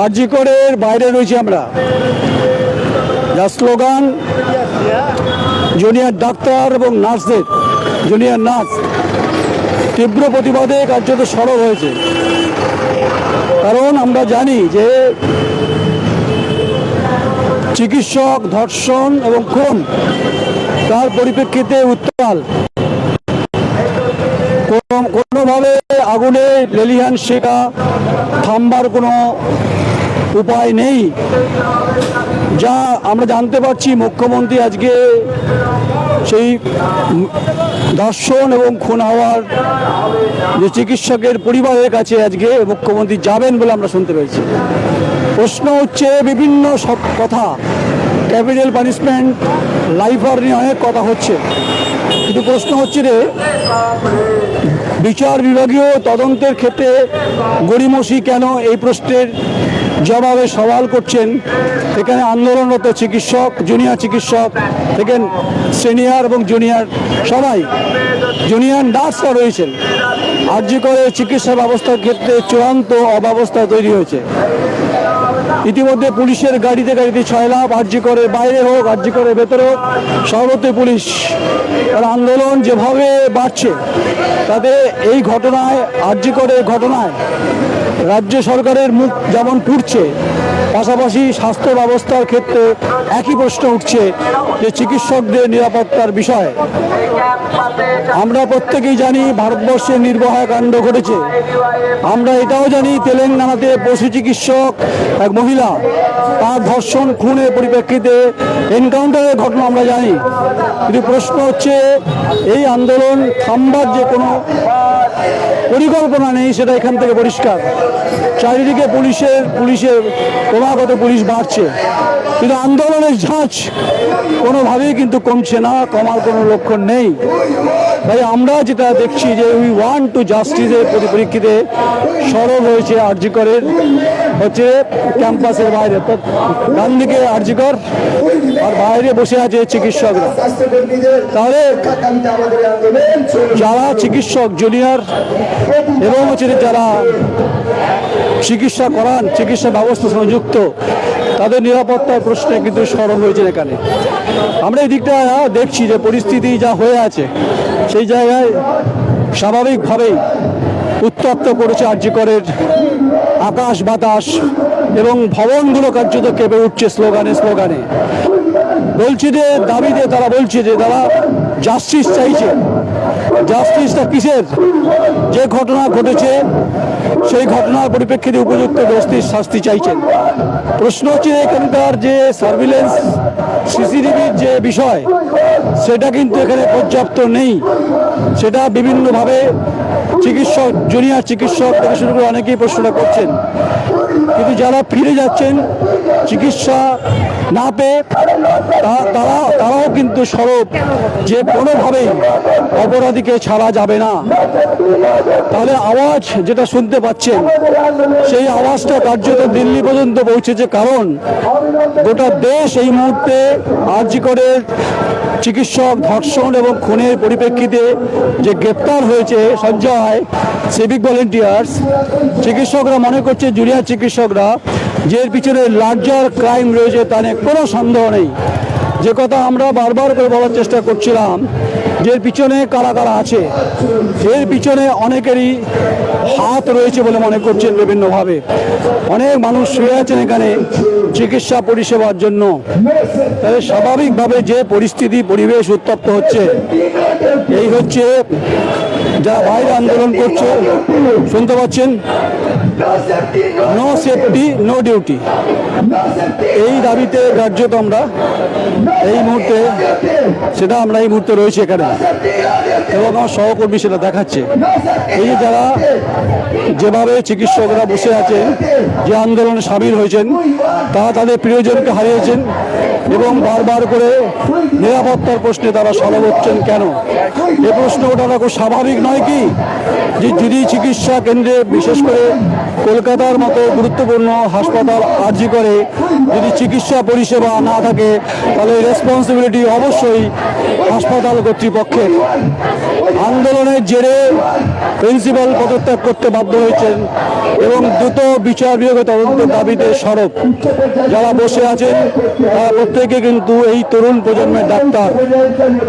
আরজি করে বাইরে রয়েছি আমরা। যা স্লোগান, জুনিয়র ডাক্তার এবং নার্সদের, জুনিয়র নার্স, তীব্র প্রতিবাদে কার্যত সরব হয়েছে। কারণ আমরা জানি যে চিকিৎসক, ধর্ষণ এবং খুন, তার পরিপ্রেক্ষিতে উত্তাল কোনোভাবে আগুনে লেলিহান শেখা থামবার কোনো উপায় নেই, যা আমরা জানতে পারছি মুখ্যমন্ত্রী আজকে সেই ধর্ষণ এবং খুন হওয়ার যে চিকিৎসকের পরিবারের কাছে আজকে মুখ্যমন্ত্রী যাবেন বলে আমরা শুনতে পেয়েছি। প্রশ্ন হচ্ছে বিভিন্ন সব কথা, ক্যাপিটাল পানিশমেন্ট, লাইফার নিয়ে অনেক কথা হচ্ছে। কিন্তু প্রশ্ন হচ্ছে রে বিচার বিভাগীয় তদন্তের ক্ষেত্রে গড়িমসি কেন এই প্রশ্নের জবাবে সওয়াল করছেন? এখানে আন্দোলনরত চিকিৎসক, জুনিয়র চিকিৎসক থেকে সিনিয়র এবং জুনিয়র, সবাই জুনিয়র নার্সরা রয়েছেন। আর্যিকরের করে চিকিৎসা ব্যবস্থার ক্ষেত্রে চূড়ান্ত অব্যবস্থা তৈরি হয়েছে। ইতিমধ্যে পুলিশের গাড়িতে গাড়িতে ছয় লাভ আর্জি করে বাইরে হোক, আর্জি করে ভেতরে হোক, সর্বত্র পুলিশ তার আন্দোলন যেভাবে বাড়ছে, তাতে এই ঘটনায়, আর্জি করে ঘটনায় রাজ্য সরকারের মুখ যেমন পুড়ছে পাশাপাশি স্বাস্থ্য ব্যবস্থার ক্ষেত্রে একই প্রশ্ন উঠছে যে চিকিৎসকদের নিরাপত্তার বিষয়। আমরা প্রত্যেকেই জানি ভারতবর্ষে নির্ভয়া কাণ্ড ঘটেছে। আমরা এটাও জানি তেলেঙ্গানাতে পশু চিকিৎসক এক মহিলা তার ধর্ষণ, খুনের পরিপ্রেক্ষিতে এনকাউন্টারের ঘটনা আমরা জানি। কিন্তু প্রশ্ন হচ্ছে, এই আন্দোলন থামবার যে কোনো পরিকল্পনা নেই, সেটা এখান থেকে পরিষ্কার। চারিদিকে পুলিশের পুলিশের ক্রমাগত পুলিশ বাড়ছে। কিন্তু আন্দোলনের ঝাঁজ কোনোভাবেই কিন্তু কমছে না, কমার কোনো লক্ষণ নেই। তাই আমরা যেটা দেখছি যে উই ওয়ান টু জাস্টিসের পরিপ্রেক্ষিতে সরব হয়েছে আরজিকরের, হচ্ছে ক্যাম্পাসের বাইরে। ডান দিকে আরজিকর আর বাইরে বসে আছে চিকিৎসকরা। তাহলে যারা চিকিৎসক, জুনিয়র এবং হচ্ছে যারা চিকিৎসা করান, চিকিৎসা ব্যবস্থার সঙ্গে যুক্ত, তাদের নিরাপত্তার প্রশ্নে কিন্তু স্মরণ হয়েছে এখানে। আমরা এই দিকটা দেখছি যে পরিস্থিতি যা হয়ে আছে, সেই জায়গায় স্বাভাবিকভাবেই উত্তপ্ত করেছে আর্যিকরের আকাশ বাতাস এবং ভবনগুলো কার্যত কেঁপে উঠছে স্লোগানে স্লোগানে। বলছে যে, দাবিতে তারা বলছে যে, তারা জাস্টিস চাইছে। জাস্টিসটা কিসের? যে ঘটনা ঘটেছে, সেই ঘটনার পরিপ্রেক্ষিতে উপযুক্ত দোষীর শাস্তি চাইছেন। প্রশ্ন হচ্ছে এখানকার যে সার্ভিলেন্স সিসিটিভির যে বিষয়, সেটা কিন্তু এখানে পর্যাপ্ত নেই। সেটা বিভিন্নভাবে চিকিৎসক, জুনিয়র চিকিৎসক থেকে শুরু করে অনেকেই প্রশ্নটা করছেন। কিন্তু যারা ফিরে যাচ্ছেন, চিকিৎসা না পেয়ে তারা, তারাও কিন্তু সরব যে কোনোভাবেই অপরাধীকে ছাড়া যাবে না। তাহলে আওয়াজ যেটা শুনতে পাচ্ছেন, সেই আওয়াজটা কার্যত দিল্লি পর্যন্ত পৌঁছেছে। কারণ গোটা দেশ এই মুহূর্তে আর্জি করে চিকিৎসক, ধর্ষণ এবং খুনের পরিপ্রেক্ষিতে যে গ্রেপ্তার হয়েছে সঞ্জয় সিভিক ভলেন্টিয়ার্স চিকিৎসকরা মনে করছে জুনিয়ার চিকিৎসকরা যে পিছনে লার্জার ক্রাইম রয়েছে তা নিয়ে কোনো সন্দেহ নেই। যে কথা আমরা বারবার করে বলার চেষ্টা করছিলাম যে পিছনে কারা কারা আছে? এর পিছনে অনেকেরই হাত রয়েছে বলে মনে করছেন বিভিন্নভাবে। অনেক মানুষ শুয়ে আছেন এখানে চিকিৎসা পরিষেবার জন্য। তাহলে স্বাভাবিকভাবে যে পরিস্থিতি, পরিবেশ উত্তপ্ত হচ্ছে, এই হচ্ছে যারা বাইরে আন্দোলন করছে, শুনতে পাচ্ছেন? নো সেফটি নো ডিউটি এই দাবিতে কার্যত আমরা এই মুহূর্তে, সেটা আমরা এই মুহূর্তে রয়েছে এখানে। এবং আমার সহকর্মী সেটা দেখাচ্ছে। এই যে যারা যেভাবে চিকিৎসকরা বসে আছেন, যে আন্দোলনে সামিল হয়েছেন, তারা তাদের প্রিয়জনকে হারিয়েছেন এবং বারবার করে নিরাপত্তার প্রশ্নে তারা সরব হচ্ছেন কেন? এ প্রশ্ন ওঠাটা খুব স্বাভাবিক নয় কি? যে যদি চিকিৎসা কেন্দ্রে বিশেষ করে কলকাতার মতো গুরুত্বপূর্ণ হাসপাতাল আর্জি করে, যদি চিকিৎসা পরিষেবা না থাকে, তাহলে রেসপন্সিবিলিটি অবশ্যই হাসপাতাল কর্তৃপক্ষের আন্দোলনের জেরে প্রিন্সিপাল পদত্যাগ করতে বাধ্য হয়েছেন এবং দ্রুত বিচার বিভাগের তদন্তের দাবিতে সরব। যারা বসে আছেন, তারা প্রত্যেকে কিন্তু এই তরুণ প্রজন্মের ডাক্তার।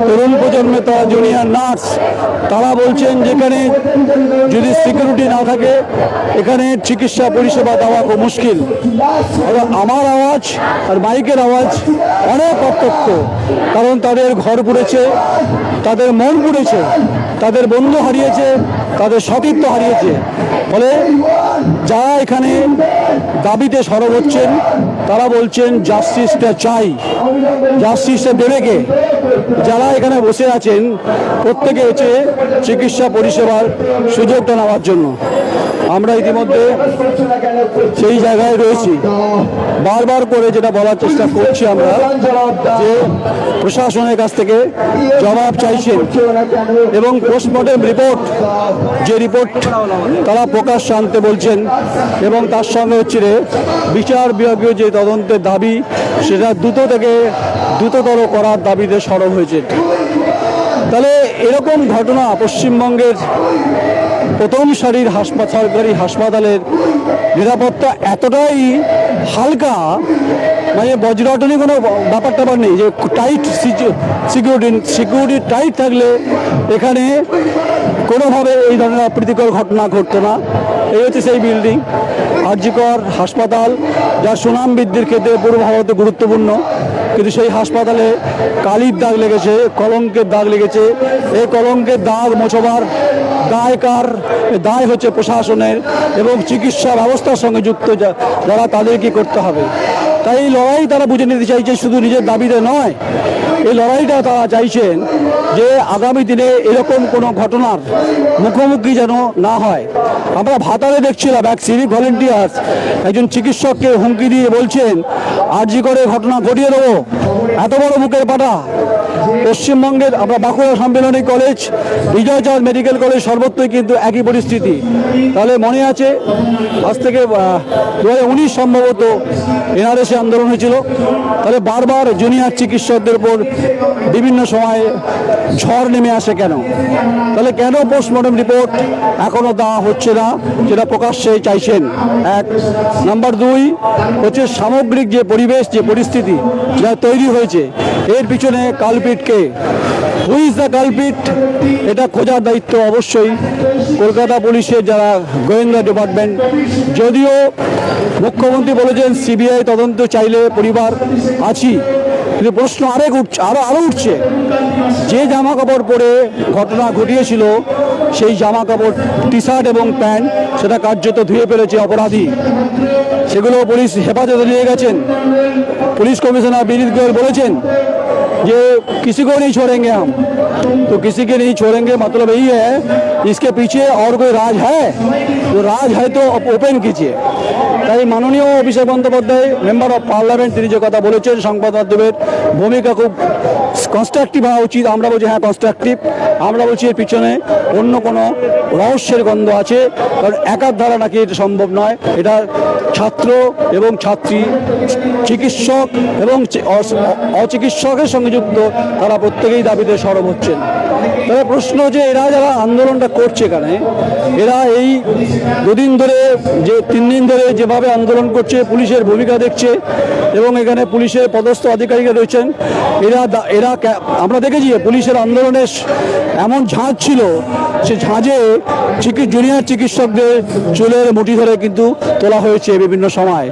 তরুণ প্রজন্মে তারা জুনিয়র নার্স তারা বলছেন যেখানে যদি সিকিউরিটি না থাকে, এখানে চিকিৎসা পরিষেবা দেওয়া খুব মুশকিল। আমার আওয়াজ আর মাইকের আওয়াজ অনেক পার্থক্য। কারণ তাদের ঘর পুড়েছে, তাদের মন পুড়েছে। তাদের বন্ধু হারিয়েছে, তাদের সতীর্থ হারিয়েছে। ফলে যারা এখানে দাবিতে সরব হচ্ছেন, তারা বলছেন, জাস্টিসটা চাই। জাস্টিসটা দেবে কে? যারা এখানে বসে আছেন, প্রত্যেকে হচ্ছে চিকিৎসা পরিষেবার সুযোগটা নেওয়ার জন্য। আমরা ইতিমধ্যে সেই জায়গায় রয়েছি। বারবার করে যেটা বলার চেষ্টা করছি আমরা, যে প্রশাসনের কাছ থেকে জবাব চাইছেন এবং পোস্টমর্টেম রিপোর্ট যে রিপোর্ট তারা প্রকাশ আনতে বলছেন এবং তার সঙ্গে হচ্ছে বিচার বিভাগীয় যে তদন্তের দাবি, সেটা দ্রুত থেকে দ্রুততর করার দাবিতে সরব হয়েছে। তাহলে এরকম ঘটনা পশ্চিমবঙ্গের প্রথম সারির হাসপাতাল সরকারি হাসপাতালের নিরাপত্তা এতটাই হালকা মানে বজ্রটনি কোনো ব্যাপার ট্যাপার নেই যে টাইট সিকিউরিটি সিকিউরিটি টাইট থাকলে এখানে কোনোভাবে এই ধরনের অপ্রীতিকর ঘটনা ঘটতো না। এই হচ্ছে সেই বিল্ডিং আরজিকর হাসপাতাল যা সুনাম বৃদ্ধির ক্ষেত্রে পূর্ব ভারতে গুরুত্বপূর্ণ। কিন্তু সেই হাসপাতালে কালির দাগ লেগেছে, কলঙ্কের দাগ লেগেছে। এই কলঙ্কের দাগ মোছবার দায় কার দায় হচ্ছে প্রশাসনের এবং চিকিৎসা ব্যবস্থার সঙ্গে যুক্ত যারা তাদেরকে করতে হবে। তাই এই লড়াই তারা বুঝে নিতে চাইছে, শুধু নিজের দাবিতে নয়, এই লড়াইটা তারা চাইছেন যে আগামী দিনে এরকম কোনো ঘটনার মুখোমুখি যেন না হয়। আমরা ভাতারে দেখছিলাম, এক সিভিক ভলেন্টিয়ার্স একজন চিকিৎসককে হুমকি দিয়ে বলছেন, আর জি করে ঘটনা ঘটিয়ে দেবো, এত বড় মুখের পাটা। পশ্চিমবঙ্গের আমরা Bankura Sammilani college, Bijoychand medical college সর্বত্রই কিন্তু একই পরিস্থিতি। তাহলে মনে আছে, আজ থেকে দু হাজার উনিশ সম্ভবত এনআরএসে আন্দোলন হয়েছিল। তাহলে বারবার জুনিয়র চিকিৎসকদের উপর বিভিন্ন সময়ে ঝড় নেমে আসে কেন? তাহলে কেন পোস্টমর্টম রিপোর্ট এখনও দেওয়া হচ্ছে না, যেটা প্রকাশ্যে চাইছেন? এক। নাম্বার দুই, হচ্ছে সামগ্রিক যে পরিবেশ, যে পরিস্থিতি, যা তৈরি হয়েছে এর পিছনে কালপিটকে হুই ইজ দ্য কালপিট এটা খোঁজার দায়িত্ব অবশ্যই কলকাতা পুলিশের যারা গোয়েন্দা ডিপার্টমেন্ট যদিও মুখ্যমন্ত্রী বলেছেন সিবিআই তদন্ত চাইলে পরিবার আছি। কিন্তু প্রশ্ন আরেক উঠছে আরও আরও উঠছে। যে জামা কাপড় পরে ঘটনা ঘটিয়েছিল, সেই জামা কাপড় টি শার্ট এবং প্যান্ট, সেটা কার্যত ধুয়ে ফেলেছে অপরাধী। সেগুলো পুলিশ হেফাজতে নিয়ে গেছেন पुलिस कमिश्नर विनीत गोयल বলেছেন যে किसी को नहीं छोड़ेंगे हम तो किसी के नहीं छोड़ेंगे मतलब यही है इसके पीछे और कोई राज है तो राज है तो ओपन कीजिए তাই মাননীয় Abhishek Bandyopadhyay member of parliament তিনি যে কথা বলেছেন সংবাদ মাধ্যমের ভূমিকা খুব কনস্ট্রাকটিভ হওয়া উচিত আমরা বলছি হ্যাঁ কনস্ট্রাকটিভ আমরা বলছি এর পিছনে অন্য কোনো রহস্যের গন্ধ আছে কারণ একার দ্বারা নাকি এটা সম্ভব নয় এটা ছাত্র এবং ছাত্রী চিকিৎসক এবং অচিকিৎসকের সঙ্গে যুক্ত তারা প্রত্যেকেই দাবিতে সরব হচ্ছেন। তবে প্রশ্ন যে এরা যারা আন্দোলনটা করছে এখানে, এরা এই দুদিন ধরে যে তিন দিন ধরে যেভাবে আন্দোলন করছে, পুলিশের ভূমিকা দেখছে এবং এখানে পুলিশের পদস্থ আধিকারিকরা রয়েছেন, এরা এরা আমরা দেখেছি পুলিশের আন্দোলনের স- এমন ঝাঁজ ছিল, সে ঝাঁজে জুনিয়র চিকিৎসকদের চুলের মুঠি ধরে কিন্তু তোলা হয়েছে বিভিন্ন সময়।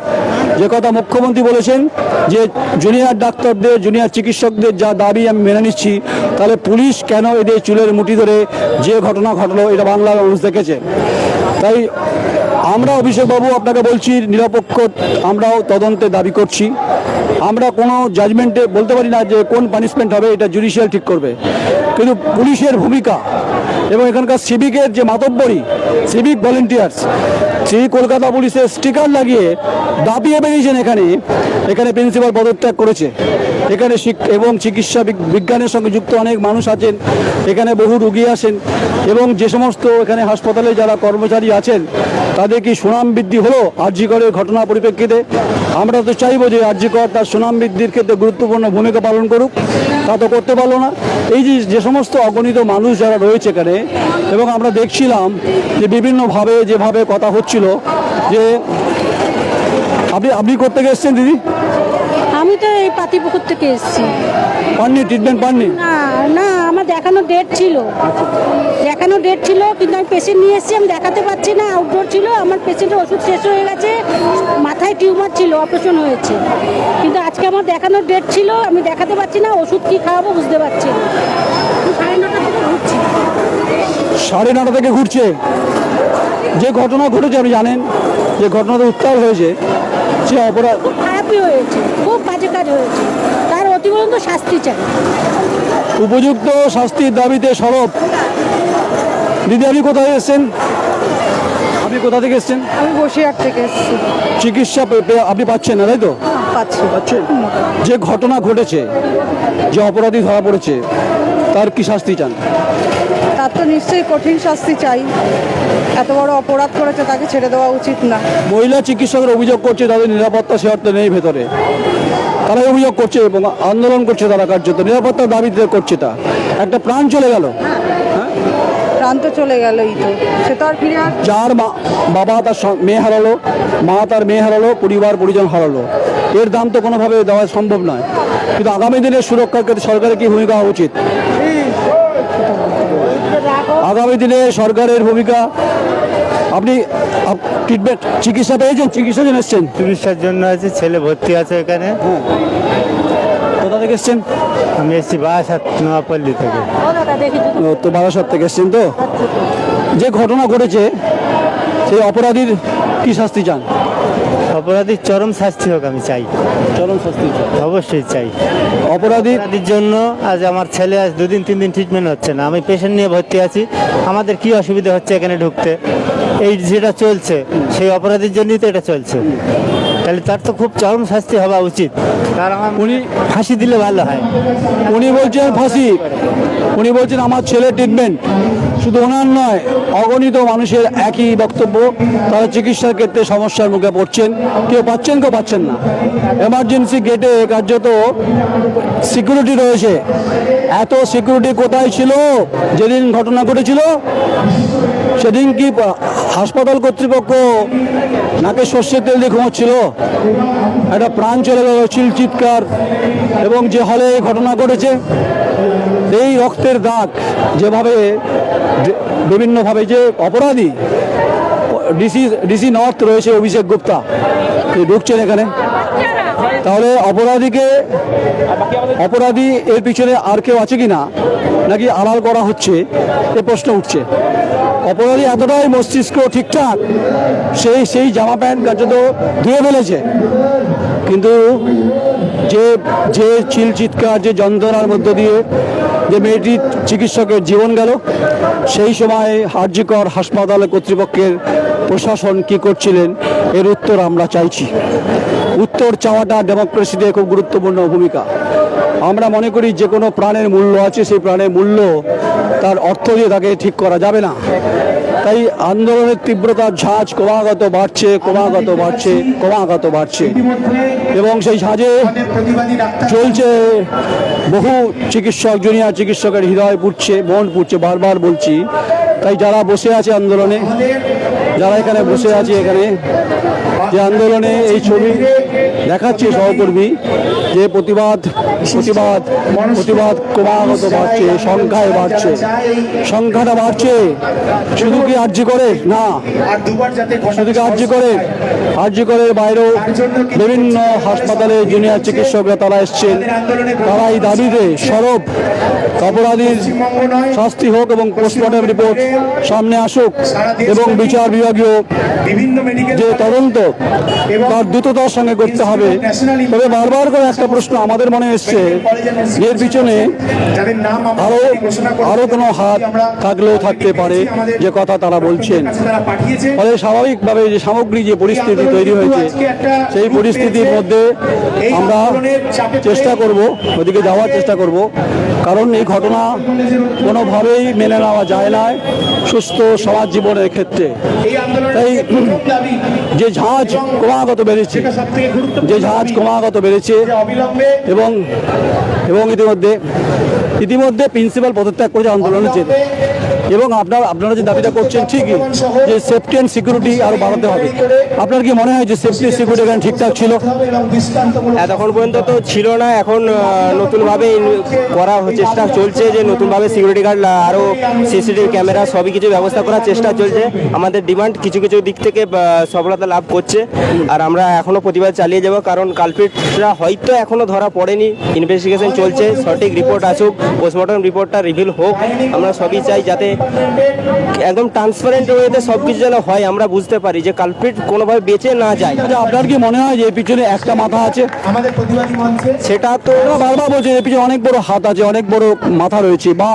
যে কথা মুখ্যমন্ত্রী বলেছেন যে জুনিয়র ডাক্তারদের, জুনিয়র চিকিৎসকদের যা দাবি আমি মেনে নিচ্ছি, তাহলে পুলিশ কেন এদের চুলের মুঠি ধরে যে ঘটনা ঘটলো এটা বাংলার মানুষ দেখেছে। তাই আমরা অভিষেকবাবু আপনাকে বলছি, নিরপেক্ষ আমরাও তদন্তে দাবি করছি। আমরা কোনো জাজমেন্টে বলতে পারি না যে কোন পানিশমেন্ট হবে, এটা জুডিশিয়াল ঠিক করবে। কিন্তু পুলিশের ভূমিকা এবং এখানকার সিভিকের যে মাতব্বরি, সিভিক ভলেন্টিয়ার্স সেই কলকাতা পুলিশের স্টিকার লাগিয়ে দাপিয়ে বেরিয়েছেন এখানে। এখানে প্রিন্সিপাল পদত্যাগ করেছে। এখানে এবং চিকিৎসা বিজ্ঞানের সঙ্গে যুক্ত অনেক মানুষ আছেন। এখানে বহু রুগী আসেন এবং যে সমস্ত এখানে হাসপাতালে যারা কর্মচারী আছেন, তাদের কি সুনাম বৃদ্ধি হলো? আরজিকরের ঘটনা পরিপ্রেক্ষিতে আমরা তো চাইব যে আরজিকর তার সুনাম বৃদ্ধির ক্ষেত্রে গুরুত্বপূর্ণ ভূমিকা পালন করুক। তা তো করতে পারল না। এই যে সমস্ত অগণিত মানুষ যারা রয়েছে এখানে এবং আমরা দেখছিলাম যে বিভিন্নভাবে যেভাবে কথা হচ্ছিল যে আপনি আপনি করতে এসেছেন দিদি? আমি তো এই পাতিপুকুর থেকে এসেছি। পাননি ট্রিটমেন্ট পাননি? না না আমার দেখানো ডেট ছিল। দেখানো ডেট ছিল কিন্তু আমি পেশেন্ট নিয়ে এসেছি আমি দেখাতে পারছি না আউটডোর ছিল আমার পেশেন্টের ওষুধ শেষ হয়ে গেছে মাথায় টিউমার ছিল অপারেশন হয়েছে। আমার দেখানোর ডেট ছিল আমি দেখাতে পারছি না ওষুধ কি খাওয়াবো বুঝতে পারছি না। সাড়ে নটা থেকে ঘুরছি। সাড়ে নটা থেকে ঘুরছে। যে ঘটনা ঘটেছে আপনি জানেন যে ঘটনাটা উত্তাল হয়েছে সে অপরাধ খুব খারাপই হয়েছে খুব বাজে কাজ হয়েছে। তার অতিরিক্ত শাস্তি চাই। উপযুক্ত শাস্তির দাবিতে সরব। দিদি আপনি কোথায় এসেছেন? আপনি কোথা থেকে এসেছেন? আমি বসিরহাট থেকে এসেছি। চিকিৎসা আপনি পাচ্ছেন না তাই তো? পাচ্ছি। যে ঘটনা ঘটেছে যে অপরাধী ধরা পড়েছে তার কি শাস্তি চান? তার তো নিশ্চয়ই কঠিন শাস্তি চাই। এত বড় অপরাধ করেছে তাকে ছেড়ে দেওয়া উচিত না। মহিলা চিকিৎসকরা অভিযোগ করছে তাদের নিরাপত্তা সে অর্থে নেই ভেতরে। তারা অভিযোগ করছে এবং আন্দোলন করছে তারা কার্যত। নিরাপত্তার দাবিতে করছে তা। একটা প্রাণ চলে গেল। প্রাণ তো চলে গেলই তো। সে তো আর ফিরে যার মা বাবা তার মেয়ে হারালো মা তার মেয়ে হারালো পরিবার পরিজন হারালো। এর দাম তো কোনোভাবে দেওয়া সম্ভব নয়। কিন্তু আগামী দিনের সুরক্ষার ক্ষেত্রে সরকারের কি ভূমিকা হওয়া উচিত? আগামী দিনে সরকারের ভূমিকা আপনি ট্রিটমেন্ট চিকিৎসা পেয়েছেন? চিকিৎসা জন্য এসছেন? চিকিৎসার জন্য আছে ছেলে ভর্তি আছে এখানে। কোথা থেকে এসছেন? আমি এসেছি বাসাত নোয়াপল্লী থেকে। তো বারাসাত থেকে এসছেন তো? যে ঘটনা ঘটেছে সেই অপরাধীর কি শাস্তি চান? অপরাধীর চরম শাস্তি হোক আমি চাই। চরম শাস্তি অবশ্যই চাই। অপরাধী অপরাধীর জন্য আজ আমার ছেলে আজ দুদিন তিন দিন ট্রিটমেন্ট হচ্ছে না। আমি পেশেন্ট নিয়ে ভর্তি আছি। আমাদের কি অসুবিধা হচ্ছে এখানে ঢুকতে? এই যেটা চলছে সেই অপরাধীর জন্যই তো এটা চলছে। তাহলে তার তো খুব চরম শাস্তি হওয়া উচিত। আমার উনি ফাঁসি দিলে ভালো হয়। উনি বলছেন ফাঁসি। উনি বলছেন আমার ছেলে ট্রিটমেন্ট শুধু ওনার নয়, অগণিত মানুষের একই বক্তব্য, তারা চিকিৎসার ক্ষেত্রে সমস্যার মুখে পড়ছেন। কেউ পাচ্ছেন কেউ পাচ্ছেন না। এমার্জেন্সি গেটে কার্যত সিকিউরিটি রয়েছে। এত সিকিউরিটি কোথায় ছিল? যেদিন ঘটনা ঘটেছিল, সেদিন কি হাসপাতাল কর্তৃপক্ষ নাকে সর্ষের তেল দিয়ে ঘুমাচ্ছিল? একটা প্রাণ চলে গেল চিল চিৎকার এবং যে হলে ঘটনা ঘটেছে এই রক্তের দাগ যেভাবে বিভিন্নভাবে যে অপরাধী, ডিসি ডিসি নর্থ রয়েছে অভিষেক গুপ্তা। ঢুকছেন এখানে? তাহলে অপরাধীকে, অপরাধী এর পিছনে আর কেউ আছে কি না নাকি আড়াল করা হচ্ছে? এ প্রশ্ন উঠছে। অপরাধী এতটাই মস্তিষ্ক ঠিকঠাক, সেই সেই জামা প্যান্ট কার্যত ধুয়ে ফেলেছে। কিন্তু যে যে চিল চিৎকার, যে যন্ত্রণার মধ্য দিয়ে যে মেয়েটির চিকিৎসকের জীবন গেল, সেই সময় হার্যিকর হাসপাতাল কর্তৃপক্ষের প্রশাসন কি করছিলেন, এর উত্তর আমরা চাইছি। উত্তর চাওয়াটা ডেমোক্রেসিতে খুব গুরুত্বপূর্ণ ভূমিকা। আমরা মনে করি যে কোনো প্রাণের মূল্য আছে, সেই প্রাণের মূল্য তার অর্থ দিয়ে তাকে ঠিক করা যাবে না। তাই আন্দোলনের তীব্রতার ঝাঁজ ক্রমাগত বাড়ছে ক্রমাগত বাড়ছে ক্রমাগত বাড়ছে। এবং সেই ঝাঁজে চলছে বহু চিকিৎসক, জুনিয়র চিকিৎসকের হৃদয় পুড়ছে, মন পুড়ছে, বারবার বলছি। তাই যারা বসে আছে আন্দোলনে যারা এখানে বসে আছে এখানে, যে আন্দোলনে এই ছবি দেখাচ্ছে সহকর্মী, যে প্রতিবাদ প্রতিবাদ প্রতিবাদ ক্রমাগত বাড়ছে, সংখ্যায় বাড়ছে। সংখ্যাটা বাড়ছে। শুধু কি আর্জি করে? না। শুধু কি আর্জি করে? আর্জি করে বাইরেও বিভিন্ন হাসপাতালে জুনিয়র চিকিৎসকরা তারা এসছেন। তারা এই দাবিতে সরব। অপরাধীর শাস্তি হোক এবং পোস্টমর্টম রিপোর্ট সামনে আসুক এবং বিচার বিভাগ বিভাগীয় বিভিন্ন মেডিকেল যে তদন্ত তার দ্রুততার সঙ্গে করতে হবে। তবে বারবার করে একটা প্রশ্ন আমাদের মনে এসছে। এর পিছনে আরও আরও কোনো হাত থাকলেও থাকতে পারে যে কথা তারা বলছেন। ফলে স্বাভাবিকভাবে যে সামগ্রিক যে পরিস্থিতি তৈরি হয়েছে সেই পরিস্থিতির মধ্যে আমরা চেষ্টা করব ওদিকে যাওয়ার চেষ্টা করব। কারণ এই ঘটনা কোনোভাবেই মেনে নেওয়া যায় না সুস্থ সমাজ জীবনের ক্ষেত্রে। তাই যে ঝাঁজ ক্রমাগত বেড়েছে যে ঝাঁজ ক্রমাগত বেড়েছে এবং এবং ইতিমধ্যে ইতিমধ্যে প্রিন্সিপাল পদত্যাগ করেছে আন্দোলনের জেরে। এবং আপনার আপনারা যে দাবিটা করছেন ঠিকই, যে সেফটি অ্যান্ড সিকিউরিটি আরও বাড়াতে হবে। আপনার কি মনে হয় যে সেফটি সিকিউরিটি এখানে ঠিকঠাক ছিল? এতক্ষণ পর্যন্ত তো ছিল না, এখন নতুনভাবে করা চেষ্টা চলছে যে নতুনভাবে সিকিউরিটি গার্ড আরও সিসিটিভি ক্যামেরা সবই কিছু ব্যবস্থা করার চেষ্টা চলছে। আমাদের ডিমান্ড কিছু কিছু দিক থেকে সফলতা লাভ করছে। আর আমরা এখনও প্রতিবাদ চালিয়ে যাব, কারণ কালপিটরা হয়তো এখনও ধরা পড়েনি। ইনভেস্টিগেশন চলছে, সঠিক রিপোর্ট আসুক পোস্টমর্টম রিপোর্টটা রিভিল হোক, আমরা সবই চাই যাতে একদম ট্রান্সপারেন্ট ওয়েতে সব কিছু যেন হয় আমরা বুঝতে পারি যে কালপিট কোনোভাবে বেঁচে না যায়। আপনার কি মনে হয় যে এর পিছনে একটা মাথা আছে? আমাদের প্রতিবাদী মঞ্চে সেটা তো বারবার বলছেন এর পিছনে অনেক বড় হাত আছে অনেক বড় মাথা রয়েছে বা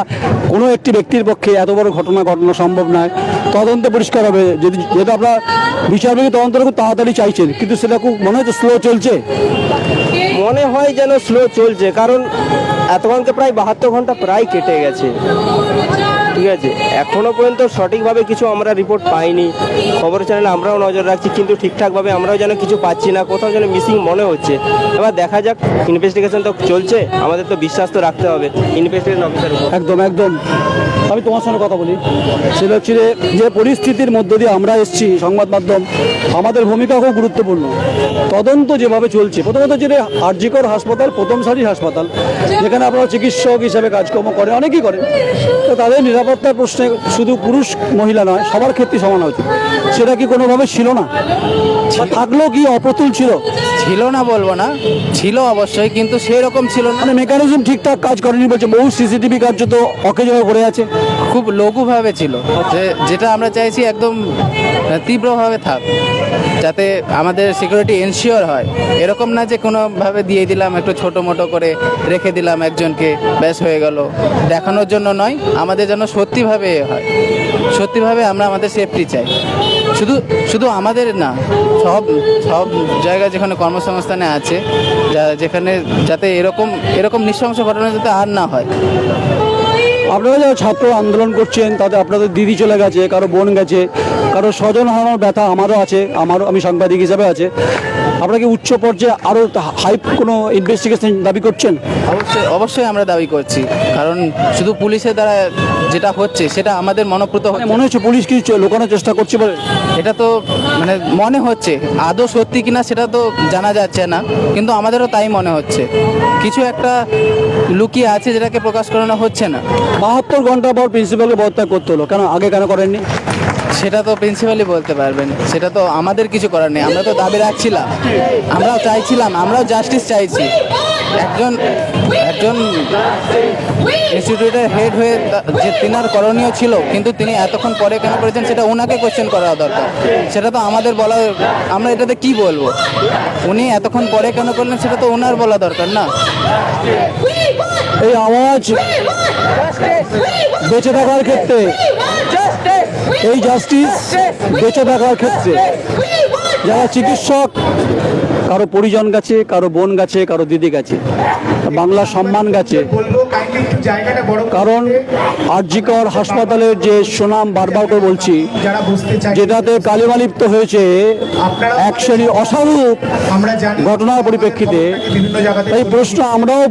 কোনো একটি ব্যক্তির পক্ষে এত বড় ঘটনা ঘটনা সম্ভব নয়। তদন্ত পরিষ্কার হবে। যদি যেহেতু আপনারা বিচারবিভাগী তদন্তটা খুব তাড়াতাড়ি চাইছেন কিন্তু সেটা খুব মনে হচ্ছে স্লো চলছে। মনে হয় যেন স্লো চলছে কারণ এতক্ষণকে প্রায় বাহাত্তর ঘণ্টা প্রায় কেটে গেছে। ঠিক আছে। এখনও পর্যন্ত সঠিকভাবে কিছু আমরা রিপোর্ট পাইনি। খবর চ্যানেলে আমরাও নজর রাখছি, কিন্তু ঠিকঠাকভাবে আমরাও যেন কিছু পাচ্ছি না, কোথাও যেন মিসিং মনে হচ্ছে। এবার দেখা যাক ইনভেস্টিগেশন তো চলছে, আমাদের তো বিশ্বাস তো রাখতে হবে ইনভেস্টিগেশন অফিসার একদম একদম। আমি তোমার সঙ্গে কথা বলি। সেটা হচ্ছে যে যে পরিস্থিতির মধ্য দিয়ে আমরা এসেছি সংবাদ মাধ্যম, আমাদের ভূমিকা খুব গুরুত্বপূর্ণ। তদন্ত যেভাবে চলছে, প্রথমত যেটা আরজিকর হাসপাতাল, প্রথম সারি হাসপাতাল, যেখানে আপনারা চিকিৎসক হিসাবে কাজকর্ম করে, অনেকেই করেন। তো তাদের নিরাপত্তার প্রশ্নে শুধু পুরুষ মহিলা নয় সবার ক্ষেত্রে সমান হচ্ছে সেটা কি কোনোভাবে ছিল না? থাকলেও কি অপ্রতুল ছিল? ছিল না বলব না। ছিল অবশ্যই কিন্তু সেই রকম ছিল না। মানে মেকানিজম ঠিকঠাক কাজ করেনি বলছে বহু সিসিটিভি কার্য তো অকেজ পড়ে আছে। খুব লঘুভাবে ছিল। যে যেটা আমরা চাইছি একদম তীব্রভাবে থাক যাতে আমাদের সিকিউরিটি এনশিওর হয়। এরকম না যে কোনোভাবে দিয়ে দিলাম একটু ছোটো মোটো করে রেখে দিলাম একজনকে ব্যাস হয়ে গেল। দেখানোর জন্য নয় আমাদের যেন সত্যিভাবে হয়। সত্যিভাবে আমরা আমাদের সেফটি চাই। শুধু শুধু আমাদের না, সব সব জায়গায় যেখানে কর্মসংস্থানে আছে, যা- যেখানে যাতে এরকম এরকম নৃশংস ঘটনা যাতে আর না হয়। আপনারা যারা ছাত্র আন্দোলন করছেন তাতে আপনাদের দিদি চলে গেছে, কারও বোন গেছে কারও স্বজন হারানোর ব্যথা আমারও আছে আমারও আমি সাংবাদিক হিসাবে আছে। আপনারা কি উচ্চ পর্যায়ে আরও হাইপ কোনো ইনভেস্টিগেশন দাবি করছেন? অবশ্যই অবশ্যই আমরা দাবি করছি। কারণ শুধু পুলিশের দ্বারা যেটা হচ্ছে সেটা আমাদের মনোপ্রত মানে মনে হচ্ছে পুলিশ কিছু লুকানোর চেষ্টা করছে বলে? এটা তো মানে মনে হচ্ছে। আদৌ সত্যি কিনা সেটা তো জানা যাচ্ছে না কিন্তু আমাদেরও তাই মনে হচ্ছে। কিছু একটা লুকিয়ে আছে যেটাকে প্রকাশ করানো হচ্ছে না। বাহাত্তর ঘণ্টা পর প্রিন্সিপালকে পদত্যাগ করতে হলো। কেন আগে কেন করেননি? সেটা তো প্রিন্সিপালই বলতে পারবেন। সেটা তো আমাদের কিছু করার নেই। আমরা তো দাবি রাখছিলাম। আমরাও চাইছিলাম আমরাও জাস্টিস চাইছি। একজন একজন ইনস্টিটিউটের হেড হয়ে তা- যে তিনার করণীয় ছিল কিন্তু তিনি এতক্ষণ পরে কেন করেছেন সেটা ওনাকে কোয়েশ্চেন করা দরকার। সেটা তো আমাদের বলা আমরা এটাতে কি বলব? উনি এতক্ষণ পরে কেন করলেন সেটা তো ওনার বলা দরকার না। এই আওয়াজ বেঁচে থাকার ক্ষেত্রে, এই জাস্টিস বেঁচে থাকার ক্ষেত্রে, যারা চিকিৎসক, কারও পরিজন গাছে, কারও বোন গাছে, কারও দিদি গেছে বাংলা সম্মান গেছে কারণ আরজিকর হাসপাতালের যে সুনাম বারবার করে বলছি যেটাতে কালিমা লিপ্ত যেটাতে কালিমালিপ্ত হয়েছে এক শ্রেণির অসাধু ঘটনার পরিপ্রেক্ষিতে এই প্রশ্ন আমরাও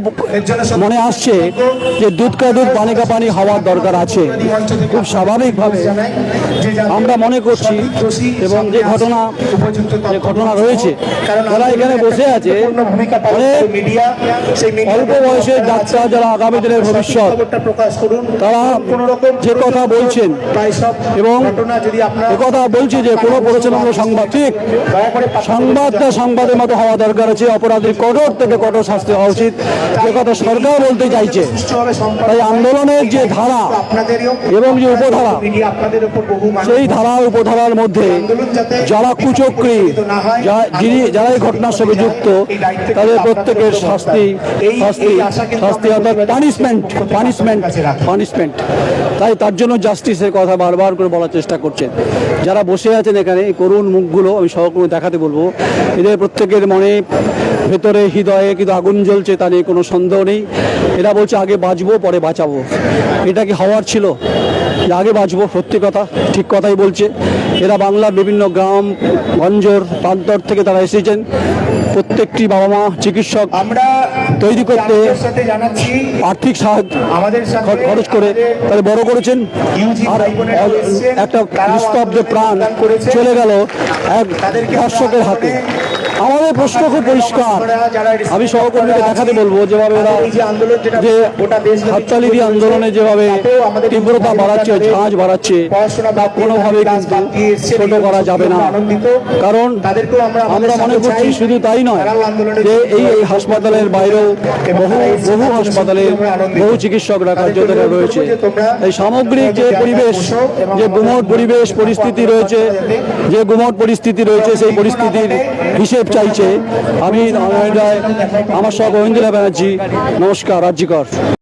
মনে আসছে যে দুধ কা দুধ পানি কা পানি হওয়ার দরকার আছে। খুব স্বাভাবিকভাবে আমরা মনে করছি এবং যে ঘটনা যে ঘটনা রয়েছে, তারা এখানে বসে আছে অল্প বয়সের যাত্রা যারা আগামী দিনের ভবিষ্যৎ, তারা যে কথা বলছেন এবং কথা বলছি যে কোনো পরিচালনা সংবাদ, ঠিক? সংবাদটা সংবাদের মতো হওয়া দরকার আছে, অপরাধীর কঠোর থেকে কঠোর শাস্তি হওয়া উচিত। যে কথা সরকার বলতে চাইছে। তাই আন্দোলনের যে ধারা এবং যে উপধারা সেই ধারা উপধারার মধ্যে যারা কুচক্রী যিনি যারা এই ঘটনার সঙ্গে যুক্ত তাদের প্রত্যেকের শাস্তি শাস্তি শাস্তি অর্থাৎ পানিশমেন্ট পানিশমেন্ট পানিশমেন্ট তাই তার জন্য জাস্টিসের কথা বারবার করে বলার চেষ্টা করছেন যারা বসে আছেন এখানে এই করুণ মুখগুলো আমি সহকর্মী দেখাতে বলব। এদের প্রত্যেকের মনে ভেতরে হৃদয়ে কিন্তু আগুন জ্বলছে তা নিয়ে কোনো সন্দেহ নেই। এরা বলছে আগে বাঁচবো পরে বাঁচাবো। এটা কি হওয়ার ছিল? আগে বাঁচবো সত্যি কথা ঠিক কথাই বলছে। এরা বাংলার বিভিন্ন গ্রাম গঞ্জর প্রান্তর থেকে তারা এসেছেন। প্রত্যেকটি বাবা মা চিকিৎসক আমরা তৈরি করতে আর্থিক সাহায্য আমাদের খরচ করে তাহলে বড় করেছেন। আর একটা নিস্তব্ধ প্রাণ চলে গেল এক দর্শকের হাতে। আমাদের প্রশ্ন খুব পরিষ্কার আমি সহকর্মীকে দেখাতে বলব, যেভাবে ওরা যে হাততালি দিয়ে আন্দোলনে যেভাবে তীব্রতা বাড়াচ্ছে, ঝাঁজ বাড়াচ্ছে তা কোনোভাবে কিন্তু ছোট করা যাবে না কারণ আমরা মনে করছি শুধু তাই নয় যে এই এই হাসপাতালের বাইরেও বহু বহু হাসপাতালে। বহু চিকিৎসকরা তাদেরকে রয়েছে এই সামগ্রিক যে পরিবেশ, যে গুমট পরিবেশ পরিস্থিতি রয়েছে, যে গুমট পরিস্থিতি রয়েছে, সেই পরিস্থিতির হিসেব চাইছে আমি নারায়ণ রায় আমার সহ গোবিন্দরা ব্যানার্জি নমস্কার রাজ্যিকর।